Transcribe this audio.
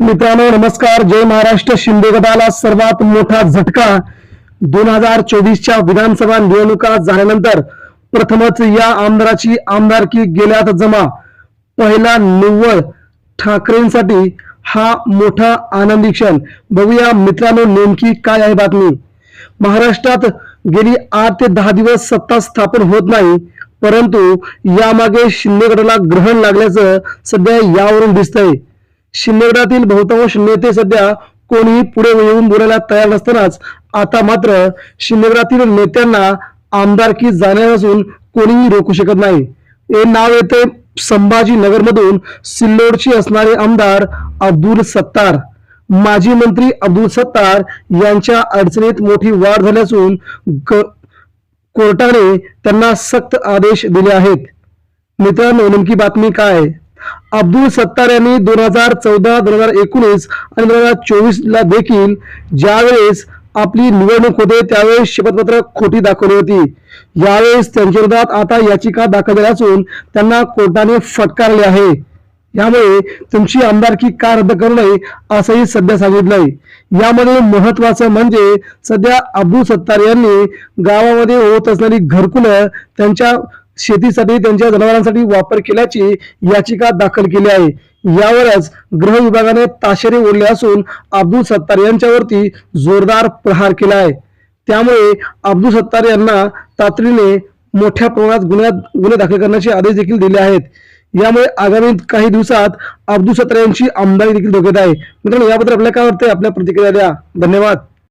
मित्रांनो नमस्कार. जय महाराष्ट्र. शिंदे गटाला सर्वात मोठा झटका दोन हजार चोवीसच्या विधानसभा निवडणुका झाल्यानंतर प्रथमच या आमदाराची आमदारकी गेल्यात जमा. पहिला निव्वळ ठाकरेंसाठी हा मोठा आनंदी क्षण. बघूया मित्रांनो नेमकी काय आहे बातमी. महाराष्ट्रात गेली आठ ते दहा दिवस सत्ता स्थापन होत नाही परंतु यामागे शिंदे गटाला ग्रहण लागल्याचं सध्या यावरून दिसतंय. शिंदेगडातील बहुतांश नेते सध्या कोणीही पुढे येऊन बोलायला तयार नसतानाच आता मात्र शिंदेगडातील नेत्यांना आमदारकी जाण्यापासून कोणीही रोखू शकत नाही. हे नाव येते संभाजीनगरमधून सिल्लोडची असणारे आमदार अब्दुल सत्तार. माजी मंत्री अब्दुल सत्तार यांच्या अडचणीत मोठी वाढ झाली असून ग- कोर्टाने त्यांना सक्त आदेश दिले आहेत. मित्रांनो नेमकी बातमी काय आहे? अब्दुल सत्तार यांनी दोन हजार चौदा दोन हजार एकोणीस आणि दोन हजार चोवीसला देखील ज्यावेळेस आपली निवडणूक होते त्यावेळेस शपथपत्र खोटी दाखवली होती. यावेळेस त्यांच्या विरोधात आता याचिका दाखल झाली असून त्यांना कोर्टाने फटकारले आहे. यामुळे तुमची आमदारकी का रद्द करू नये असंही सध्या सांगितलंय. यामध्ये महत्वाचं म्हणजे सध्या अब्दुल सत्तार यांनी गावामध्ये होत असणारी घरकुलं त्यांच्या शेतीसाठी त्यांच्या जनावरांसाठी वापर केल्याची याचिका दाखल केली आहे. यावरच गृह विभागाने ताशेरे ओढले असून अब्दुल सत्तार यांच्यावरती जोरदार प्रहार केला आहे. त्यामुळे अब्दुल सत्तार यांना तातडीने मोठ्या प्रमाणात गुन्ह्यात गुन्हे दाखल करण्याचे आदेश देखील दिले आहेत. यामुळे आगामी काही दिवसात अब्दुल सत्तार यांची आमदारी देखील धोक्यात आहे. मित्रांनो याबद्दल आपल्याला काय वाटतंय? आपल्या प्रतिक्रिया द्या. धन्यवाद.